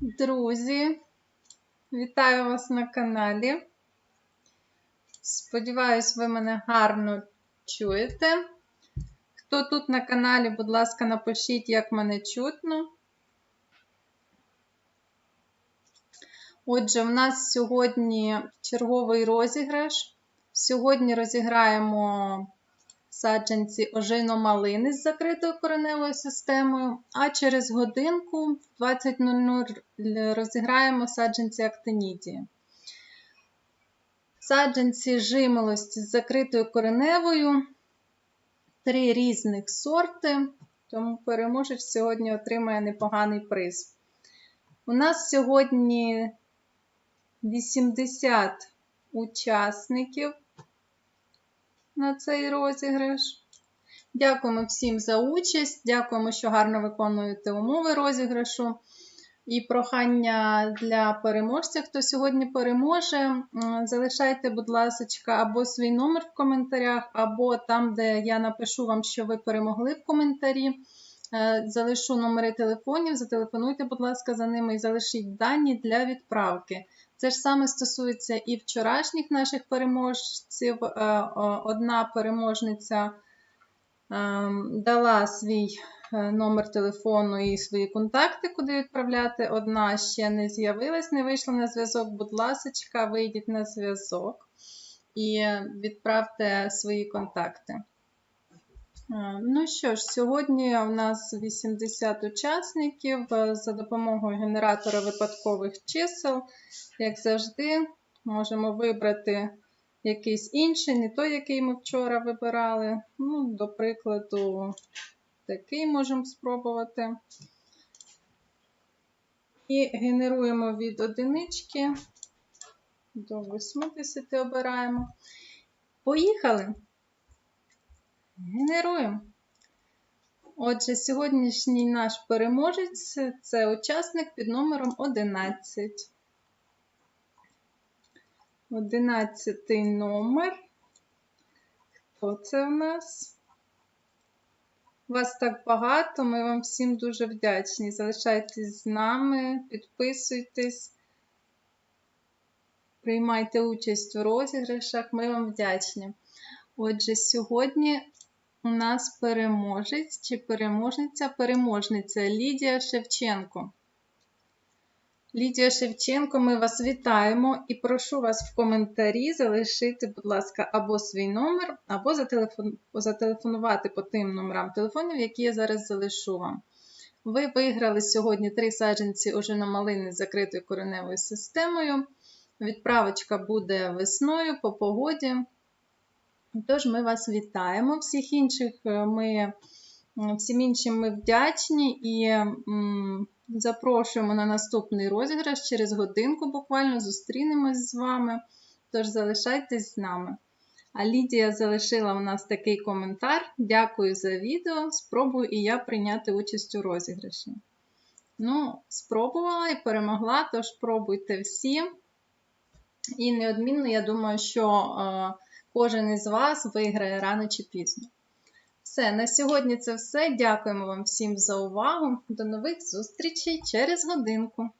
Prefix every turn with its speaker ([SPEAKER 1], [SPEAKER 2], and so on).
[SPEAKER 1] Друзі, вітаю вас на каналі. Сподіваюсь, ви мене гарно чуєте. Хто тут на каналі, будь ласка, напишіть, як мене чутно. Отже, в нас сьогодні черговий розіграш. Сьогодні розіграємо саджанці ожино-малини з закритою кореневою системою, а через годинку в 20.00 розіграємо саджанці актинідії. Саджанці жимолості з закритою кореневою, три різних сорти, тому переможець сьогодні отримає непоганий приз. У нас сьогодні 80 учасників на цей розіграш. Дякуємо всім за участь. Дякуємо, що гарно виконуєте умови розіграшу. І прохання для переможця, хто сьогодні переможе, залишайте, будь ласка, або свій номер в коментарях, або там, де я напишу вам, що ви перемогли в коментарі. Е, залишу номери телефонів, зателефонуйте, будь ласка, за ними і залишіть дані для відправки. Це ж саме стосується і вчорашніх наших переможців. Е, одна переможниця ем, дала свій е, номер телефону і свої контакти, куди відправляти. Одна ще не з'явилась, не вийшла на зв'язок. Будь ласка, вийдіть на зв'язок і відправте свої контакти. Е, ну що ж, сьогодні у нас 80 учасників за допомогою генератора випадкових чисел. Як завжди, можемо вибрати якийсь інший, не той, який ми вчора вибирали. Ну, До прикладу, такий можемо спробувати. І генеруємо від одинички до 80 обираємо. Поїхали! Генеруємо. Отже, сьогоднішній наш переможець це учасник під номером 11. Одинадцятий номер. Хто це у нас? Вас так багато, ми вам всім дуже вдячні. Залишайтесь з нами, підписуйтесь, приймайте участь у розіграшах, ми вам вдячні. Отже, сьогодні у нас переможець чи переможниця, переможниця Лідія Шевченко. Лідія Шевченко, ми вас вітаємо і прошу вас в коментарі залишити, будь ласка, або свій номер, або зателефон... зателефонувати по тим номерам телефонів, які я зараз залишу вам. Ви виграли сьогодні три саджанці ожиномалини з закритою кореневою системою. Відправочка буде весною по погоді. Тож, ми вас вітаємо. Всіх інших е, ми, всім іншим ми вдячні і. Запрошуємо на наступний розіграш через годинку буквально зустрінемось з вами. Тож залишайтесь з нами. А Лідія залишила у нас такий коментар. Дякую за відео. Спробую і я прийняти участь у розіграші. Ну, спробувала і перемогла, тож пробуйте всі. І неодмінно, я думаю, що е, кожен із вас виграє рано чи пізно. Все, на сьогодні це все. Дякуємо вам всім за увагу. До нових зустрічей через годинку.